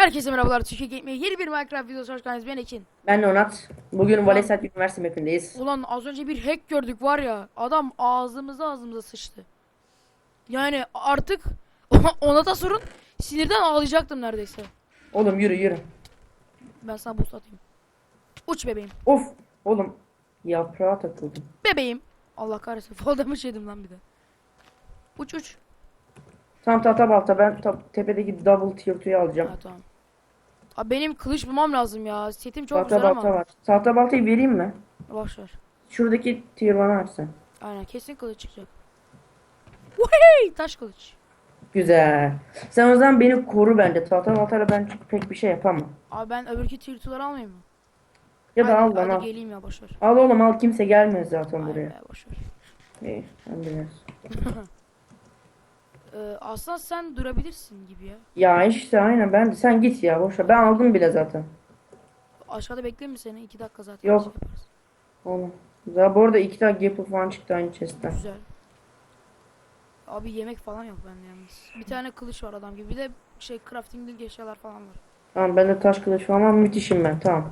Herkese merhabalar Türkiye Game'e yeni bir Minecraft videosu hoş geldiniz ben Ekin. Ben Onat. Bugün Valesat Üniversite mapindeyiz. Ulan az önce bir hack gördük var ya adam ağzımıza ağzımıza sıçtı. Yani artık ona da sorun sinirden ağlayacaktım neredeyse. Oğlum yürü yürü. Ben sana boost atayım. Uç bebeğim. Of. Oğlum yaprağa takıldım. Bebeğim. Allah kahretsin fall damage yedim lan bir de. Uç uç. Tam tahta balta ben ta- tepedeki double tier 2'yi alacağım. Ha tamam. Abi benim kılıç bulmam lazım ya. Setim çok tahta güzel balta ama. var. Tahta baltayı vereyim mi? Boş ver. Şuradaki tier 1'ı açsın. Aynen kesin kılıç çıkacak. Vay taş kılıç. Güzel. Sen o zaman beni koru bence. Tahta baltayla ben çok- pek bir şey yapamam. Abi ben öbürkü tirtuları almayayım mı? Ya da al lan hadi al. geleyim ya boş ver. Al oğlum al kimse gelmez zaten Ay buraya. be, boş ver. İyi sen bilirsin. Ee, aslında sen durabilirsin gibi ya. Ya işte aynen ben sen git ya boşver. Ben aldım bile zaten. Aşağıda bekleyeyim mi seni? İki dakika zaten. Yok. şey yaparız. Oğlum. Daha bu arada iki tane gapple falan çıktı aynı chest'ten. Güzel. Abi yemek falan yok bende yalnız. Bir tane kılıç var adam gibi. Bir de şey crafting'lik eşyalar falan var. Tamam bende taş kılıç falan var müthişim ben tamam.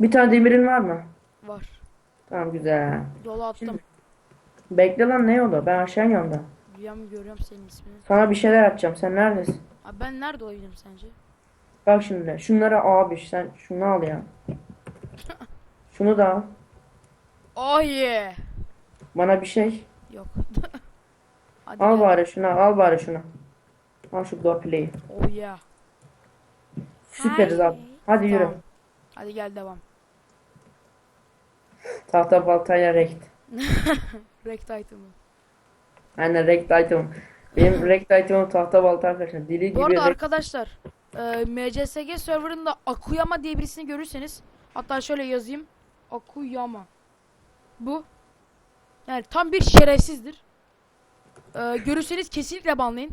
Bir tane demirin var mı? Var. Tamam güzel. Yola attım. Şimdi- Bekle lan ne yolda? Ben aşağı yanında. Rüyamı görüyorum senin ismini. Sana bir şeyler atacağım. Sen neredesin? Abi ben nerede olabilirim sence? Bak şimdi. Şunları abi sen şunu al ya. Şunu da al. Oh yeah. Bana bir şey. Yok. Hadi Al gel. bari şunu al bari şunu. Al şu door play'i. Oh yeah. Süperiz abi. Hadi yürü. Tamam. Hadi gel devam. Tahta baltayla rekt. Rect item'ı. Aynen rekt item. Benim rekt item'ım tahta balta arkadaşlar. Deli Bu gibi arada rekt. arkadaşlar e, MCSG serverında Akuyama diye birisini görürseniz hatta şöyle yazayım Akuyama bu yani tam bir şerefsizdir E, görürseniz kesinlikle banlayın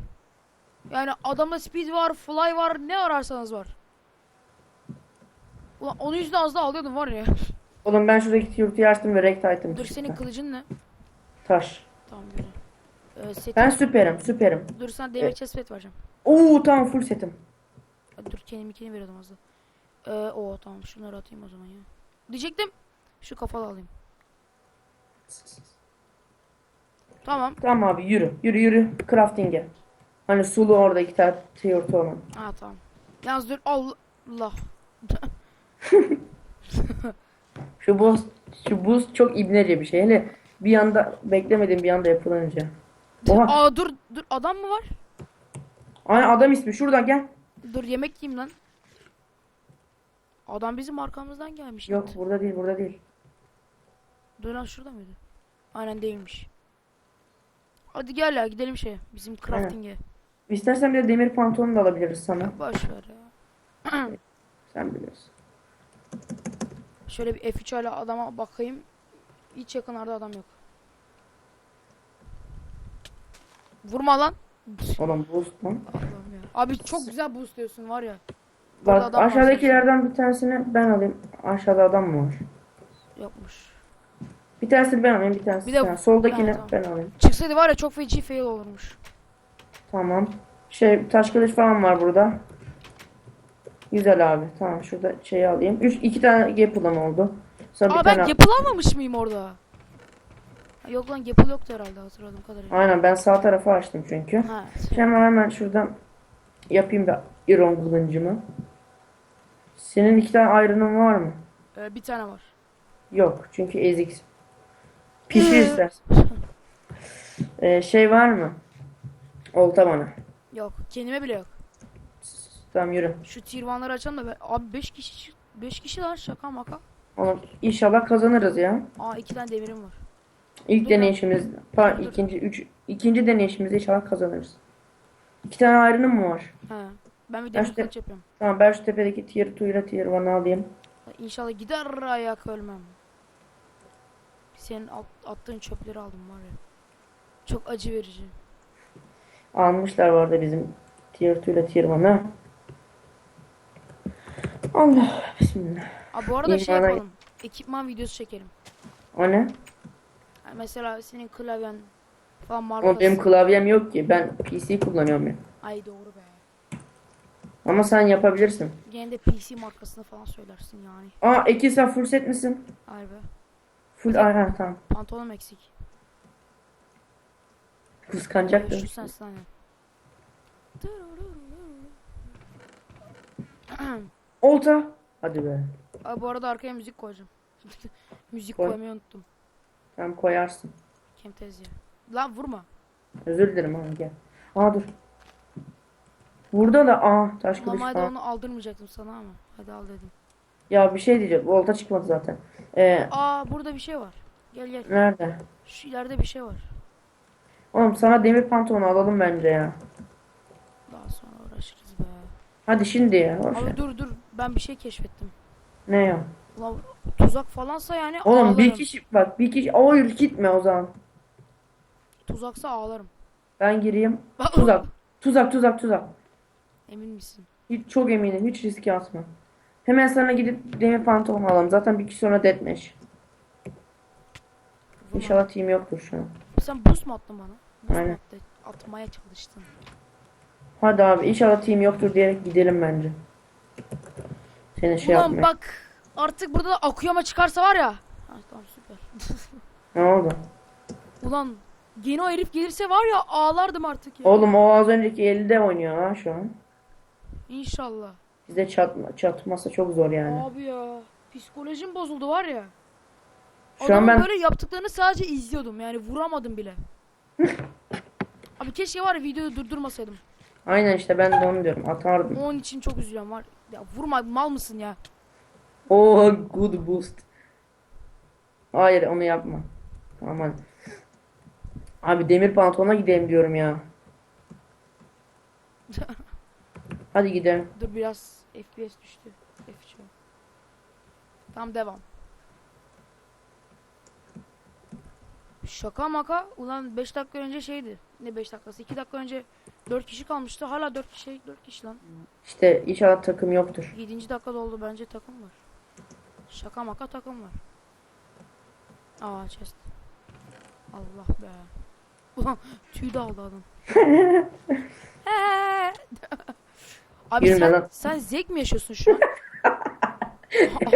yani adamda speed var fly var ne ararsanız var Ulan onun yüzünden az daha alıyordum var ya Oğlum ben şuradaki yurtuyu açtım ve rekt item dur çıktı. senin kılıcın ne Taş. tamam güzel e, setin, Ben süperim süperim. dur sana demir chest plate vereceğim Oo tamam full setim. Dur kendim ikini veriyordum az da. Ee, o tamam şunları atayım o zaman ya. Diyecektim. Şu kafalı alayım. Tamam. Tamam abi yürü. Yürü yürü. Crafting'e. Hani sulu orada iki tane yurtu olan. Ha tamam. Yalnız dur Allah. Şu buz, şu buz çok ibnece bir şey. Hele bir yanda beklemedim bir anda yapılınca. Oha. Aa dur dur adam mı var? Aynen adam ismi şuradan gel. Dur yemek yiyeyim lan. Adam bizim arkamızdan gelmiş. Yok burada değil burada değil. Dur lan şurada mıydı? Aynen değilmiş. Hadi gel ya gidelim şeye. Bizim crafting'e. İstersen bir de demir pantolon da alabiliriz sana. Boş ver ya. Sen biliyorsun. Şöyle bir F3 hala adama bakayım. Hiç yakınlarda adam yok. Vurma lan. Oğlum buz lan. Allah'ım ya. Abi çok güzel boostluyorsun var ya. Burada Bak adam var aşağıdakilerden bir tanesini ben alayım. Aşağıda adam mı var? Yokmuş. Bir tanesini ben alayım bir tanesini Bir de- sen. Soldakini Ha, tamam. ben alayım. Çıksaydı var ya çok feci fail olurmuş. Tamam. Şey taş kılıç falan var burada. Güzel abi. Tamam şurada şeyi alayım. Üç, iki tane gapple oldu. Sonra bir Aa ben tane... Almamış mıyım orada? Yok lan Gapple yoktu herhalde hatırladığım kadarıyla. Aynen ben sağ tarafı açtım çünkü. Ha. Şimdi hemen hemen şuradan yapayım bir iron kılıncımı. Senin iki tane iron'un var mı? Ee, bir tane var. Yok çünkü ezik. Pişir istersen. Ee, şey var mı? Olta bana. Yok. Kendime bile yok. Tamam yürü. Şu tier 1'ları açalım da ben... Abi 5 kişi 5 kişi lan şaka maka. Oğlum inşallah kazanırız ya. Aa 2 tane demirim var. İlk deneyişimiz, pardon, ikinci, üç, ikinci deneyişimizde inşallah kazanırız. İki tane iron'um mu var? He. Ben bir demir kılıç yapıyorum. Tamam ben şu tepedeki tier 2 ile tier 1'ı alayım. İnşallah gider ayak ölmem. Senin at- attığın çöpleri aldım var ya. Çok acı verici. Almışlar bu arada bizim tier 2 ile tier 1'ı. Allah bismillah. Aa, bu arada şey İmana- yapalım. Ekipman videosu çekelim. O ne? Mesela senin klavyen falan Ama markası. benim klavyem yok ki. Ben PC kullanıyorum ya. Ay doğru be. Ama sen yapabilirsin. Gene de PC markasını falan söylersin yani. Aa Ekin sen full set misin? Harbi. Full aynen tamam. Pantolonum eksik. Kıskanacaktım. Şu sensin. Olta. Hadi be. Abi bu arada arkaya müzik koyacağım. müzik Koy. koymayı unuttum. Tamam koyarsın. Kemtez ya. Lan vurma. Özür dilerim abi gel. Aa dur. Burada da aa taş kılıç falan. onu aldırmayacaktım sana ama. Hadi al dedim. Ya bir şey diyeceğim. Olta çıkmadı zaten. Ee, Aa burada bir şey var. Gel gel. nerede? Şu ileride bir şey var. Oğlum sana demir pantolon alalım bence ya. Daha sonra uğraşırız be. Hadi şimdi ya. Boş ver. Abi dur dur. Ben bir şey keşfettim. Ne ya? Ulan tuzak falansa yani Oğlum ağlarım. bir kişi bak bir kişi. Hayır gitme o zaman. Tuzaksa ağlarım. Ben gireyim. Tuzak. Tuzak tuzak tuzak. Emin misin? Hiç, çok eminim. Hiç riske atma. Hemen sana gidip demir pantolon alalım. Zaten bir kişi sonra. Vurma. İnşallah team yoktur şu an. Sen boost mu attın bana? Boost Aynen. attı? Atmaya çalıştın. Hadi abi inşallah team yoktur diyerek gidelim bence. Seni şey Ulan yapmaya. bak artık burada da Akuyama çıkarsa var ya. Ha, tamam süper. Ne oldu? Ulan yeni o herif gelirse var ya ağlardım artık ya. Oğlum o az önceki elde oynuyor ha şu an. İnşallah. Bizde çatma, çatmasa çok zor yani. Abi ya. Psikolojim bozuldu var ya. Şu an Adamın ben böyle yaptıklarını sadece izliyordum yani vuramadım bile. Abi keşke var ya videoyu durdurmasaydım. aynen işte ben de onu diyorum atardım. Onun için çok üzülüyorum var. Ya vurma mal mısın ya? Oh good boost. Hayır onu yapma. Aman. Abi demir pantolona gidelim diyorum ya. Hadi gidelim. Dur biraz FPS düştü. F3. Tamam devam. Şaka maka ulan 5 dakika önce şeydi. Ne 5 dakikası? 2 dakika önce 4 kişi kalmıştı. Hala 4 kişi 4 kişi lan. İşte inşallah takım yoktur. 7. dakikada oldu bence takım var. Şaka maka takım var. Aa chest. Allah be. Ulan tüy de aldı adam. Abi sen, lan. sen zevk mi yaşıyorsun şu an?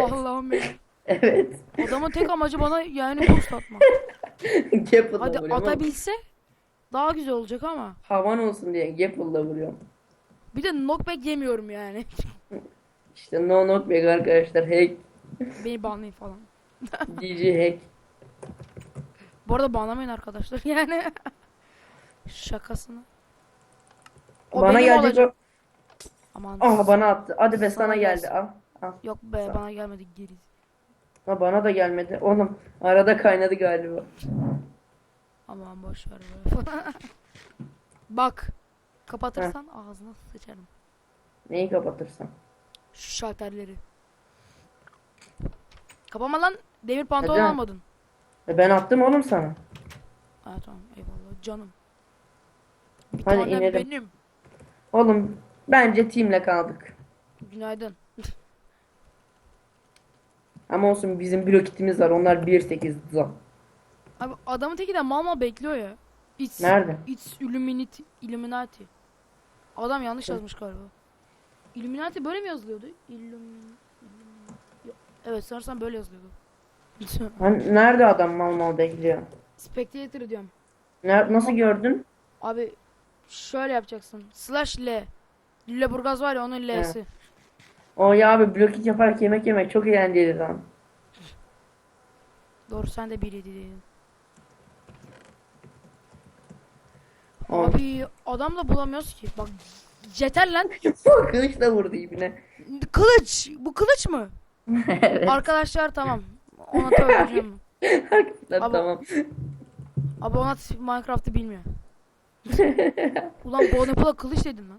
Allah'ım ya. Evet. Adamın tek amacı bana yani atmak. Gapple'la Hadi vuruyorum. ama atabilse daha güzel olacak ama. Havan olsun diye Gapple'la vuruyorum. Bir de knockback yemiyorum yani. İşte no knockback arkadaşlar. Hack. Beni banlayın falan. GG hack. Bu arada banlamayın arkadaşlar yani. Şakasını. O bana benim gelecek olacak. Aman. Ah bana attı. Hadi be Sana sana geldi. Al. Al. Yok be bana gelmedi geri. Ha, bana da gelmedi. Oğlum arada kaynadı galiba. Aman boş ver be. Bak. Kapatırsan ağzına sıçarım. Neyi kapatırsan. Şu şalterleri. Kapama lan. Demir pantolon Neden? almadın. E ben attım oğlum sana. Ha tamam eyvallah canım. Bir Hadi tanem inelim. benim. Oğlum bence teamle kaldık. Günaydın. Ama olsun bizim blok kitimiz var. Onlar 1.8 zam. Abi adamın teki de mal mal bekliyor ya. It's, Nerede? It's Illuminati. Illuminati. Adam yanlış yazmış galiba. Illuminati böyle mi yazılıyordu? Illum... Evet sanırsam böyle yazılıyordu. Hani nerede adam mal mal bekliyor? Spectator diyorum. Ner nasıl gördün? Abi şöyle yapacaksın. Slash L. Lüleburgaz var ya onun L'si. O ya abi blok kit yaparak yemek yemek çok eğlenceli lan. Doğru sen de bir yedi dedin. Oğlum. Abi adam da bulamıyoruz ki. Bak yeter lan. Kılıçla vurdu ibine. Kılıç. Bu kılıç mı? Evet. Arkadaşlar tamam. Ona söyleyeceğim. Arkadaşlar Abi- tamam. Abi ona Minecraft'ı bilmiyor. Ulan Bonapala kılıç dedim lan.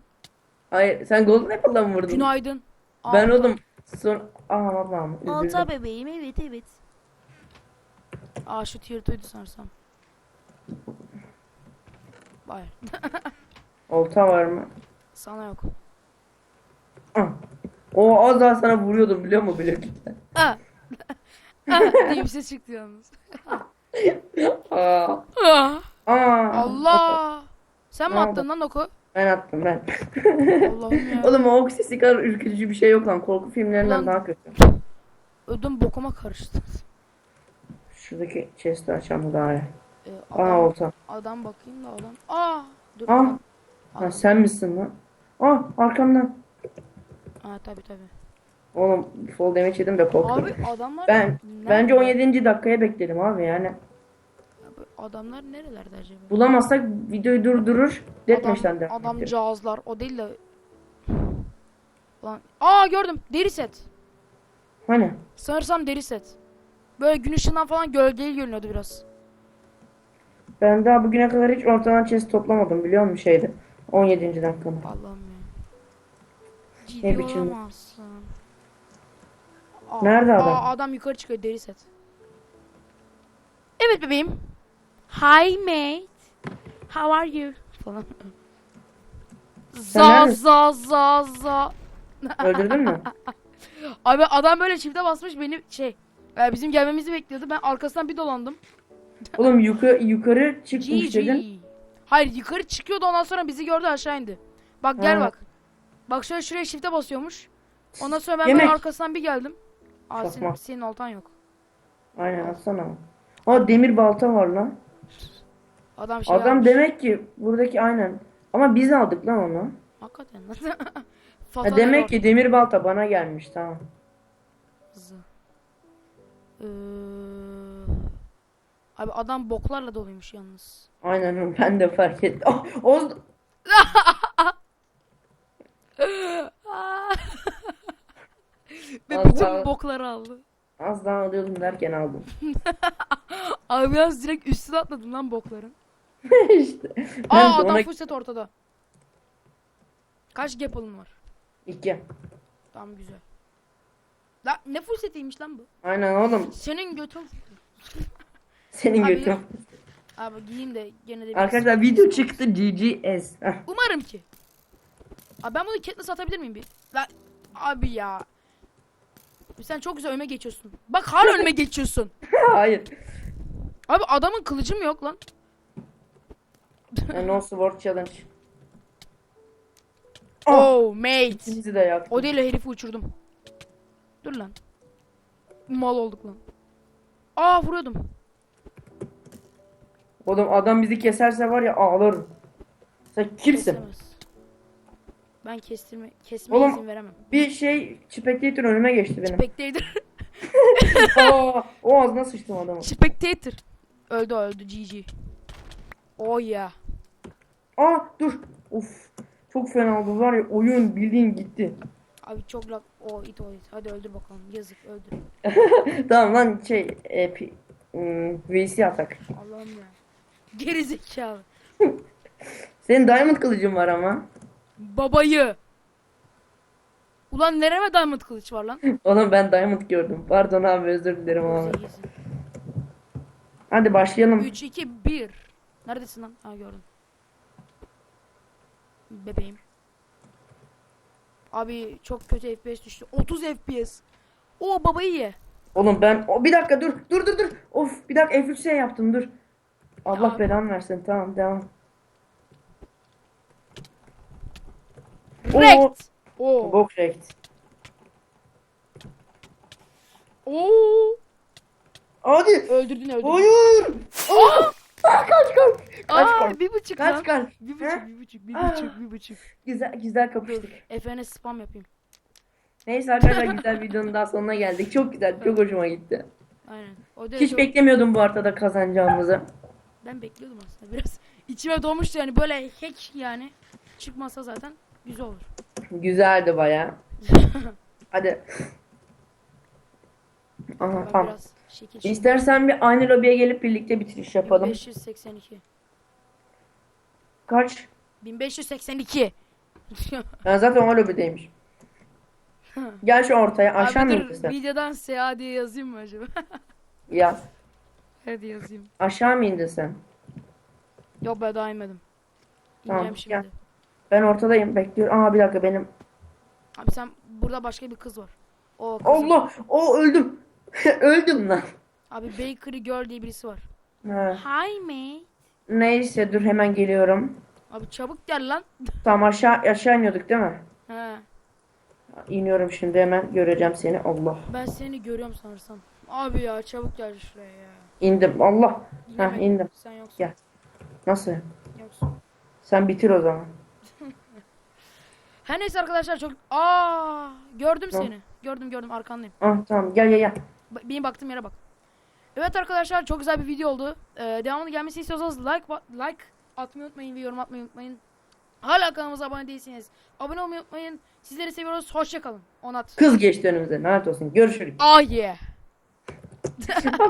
Hayır sen Golden Apple'la mı vurdun? Günaydın. Ben Alta- oğlum son... Aa Allah'ım Alta üzüldüm. bebeğim evet evet. Aa şu tier 2'ydu sanırsam. Hayır. Olta var mı? Sana yok. Ah. O az daha sana vuruyordum biliyor musun blok kitle? Ah. Ah diye bir ses çıktı yalnız. Aa. Ah. Aa. Allah. Sen mi attın lan oku? Ben attım ben. Allah'ım ya. Oğlum o ok sesi kadar ürkütücü bir şey yok lan. Korku filmlerinden Ulan- daha kötü. Ödüm bokuma karıştı. Şuradaki chest'i açalım gari. Ee, Aa adam, olta. adam bakayım da adam. Aa! Dur. Aa. Ha, sen misin lan? Aa arkamdan. Aa tabi tabi. Oğlum fall damage yedim de korktum. Abi adamlar Ben nerede? bence 17. dakikaya bekledim abi yani. Abi Adamlar nerelerde acaba? Bulamazsak videoyu durdurur. Deathmatch'ten devam adam ederiz. cihazlar o değil de. Lan. Aa gördüm. Deri set. Hani? Sanırsam deri set. Böyle gün ışığından falan gölgeli görünüyordu biraz. Ben daha bugüne kadar hiç ortadan chest toplamadım biliyor musun şeyde? 17. dakikada. Allah'ım ya. Ciddi Ne biçim- olamazsın. Aa, Nerede adam? Aa, adam yukarı çıkıyor deri set. Evet bebeğim. Hi mate. How are you? Falan. Za neredesin? za za za. Öldürdün mü? Abi adam böyle çifte basmış beni şey. e, bizim gelmemizi bekliyordu. Ben arkasından bir dolandım. Oğlum yukarı yukarı çıkmış dedin. GG. Hayır yukarı çıkıyordu ondan sonra bizi gördü aşağı indi. Bak gel Ha. bak. Bak şöyle şuraya çifte basıyormuş. Ondan sonra ben Yemek. böyle arkasından bir geldim. Aa senin, Çakmak. senin oltan yok. Aynen atsana. Aa demir balta var lan. Adam şey Adam yapmış. demek ki buradaki aynen. Ama biz aldık lan onu. Hakikaten lan. Ha, demek ki demir balta bana gelmiş tamam. Zı. Ee, Abi adam boklarla doluymuş yalnız. Aynen ben de fark ettim. Oh, Oğuz Ve bütün daha- bokları aldı. az daha alıyordum derken aldım. Abi biraz direkt üstüne atladım lan bokların. işte. Aa adam ona set ortada. Kaç gapalın var? iki. Tamam güzel. La ne full setiymiş lan bu? Aynen oğlum. Senin götün. Senin Abi- götün. Abi giyeyim de gene de Arkadaşlar video çıktı GGS. Umarım ki. Abi ben bunu Katniss atabilir miyim bir? La abi ya. Sen çok güzel önüme geçiyorsun. Bak hala önüme geçiyorsun. Hayır. Abi adamın kılıcı mı yok lan? No sword challenge. Oh! Oh mate. De yaktım. O değil de herifi uçurdum. Dur lan. Mal olduk lan. Aa vuruyordum. Oğlum adam bizi keserse var ya ağlarım. Sen kimsin? Kesemez. Ben kestirme kesmeye Oğlum. izin veremem. Bir şey Spectator önüme geçti benim. Spectator. Aa, o ağzına sıçtım adamı. Spectator. Öldü öldü GG. Oh yeah. Aa dur. Uf. Çok fena oldu var ya oyun bildiğin gitti. Abi çok lag. O it o it. Hadi öldür bakalım. Yazık öldür. tamam lan şey e, pi, hmm, VC atak. Allah'ım ya. Geri zekalı. Senin diamond kılıcın var ama. Babayı. Ulan nereme diamond kılıç var lan? Oğlum ben diamond gördüm. Pardon abi özür dilerim abi. Hadi başlayalım. 3 2 1. Neredesin lan? Ha gördüm. Bebeğim. Abi çok kötü FPS düştü. 30 FPS. O babayı ye. Oğlum ben o bir dakika dur dur dur dur. Of bir dakika F3 yaptım dur. Allah belanı versin tamam devam. Rekt. Oo. Bok rekt. Oo. Hadi. Öldürdün öldürdün. Hayır. Aa! Aa, kaç kaç. Kaç Aa, kaç. bir buçuk Kaç lan. kaç. Bir He? buçuk, bir buçuk, bir Aa. buçuk, bir buçuk. Güzel güzel kapıştık. Efendim spam yapayım. Neyse arkadaşlar güzel videonun daha sonuna geldik. Çok güzel çok hoşuma gitti. Aynen. O da Hiç çok- beklemiyordum bu haritada kazanacağımızı. Ben bekliyordum aslında biraz. içime doğmuştu yani böyle hack yani. Çıkmasa zaten güzel olur. Güzeldi baya. Hadi. Aha Ben tamam. biraz şekil şekil. İstersen bir aynı lobiye gelip birlikte bitiriş yapalım. 1582. Kaç? 1582. Ben zaten o lobideymiş. Gel şu ortaya. Aşağı mı Abi dur sen? videodan SA diye yazayım mı acaba? Yaz. Hadi yazayım. Aşağı mı indin sen? Yok ben daha inmedim. Tamam, İneceğim şimdi. gel. Ben ortadayım. Bekliyorum. Aa bir dakika benim. Abi sen burada başka bir kız var. O kız. Allah! O öldüm. öldüm lan. Abi Bakery Girl diye birisi var. Ha. Hi mate. Neyse dur hemen geliyorum. Abi çabuk gel lan. Tamam aşağı aşağı iniyorduk değil mi? He. İniyorum şimdi hemen göreceğim seni. Allah. Ben seni görüyorum sanırsam. Abi ya çabuk gel şuraya ya. İndim. Allah. Heh, mi? indim. Sen yoksun. Gel. Nasıl? Yoksun. Sen bitir o zaman. Her neyse arkadaşlar çok... Aa gördüm Ne? seni. Gördüm gördüm arkandayım. Ah tamam gel gel gel. Ba- Benim baktığım yere bak. Evet arkadaşlar çok güzel bir video oldu. Ee, devamını gelmesini istiyorsanız like ba- like atmayı unutmayın ve yorum atmayı unutmayın. Hala kanalımıza abone değilseniz abone olmayı unutmayın. Sizleri seviyoruz. Hoşçakalın. Onat. Kız geçti önümüze. Lanet olsun. Görüşürüz. Ah yeah.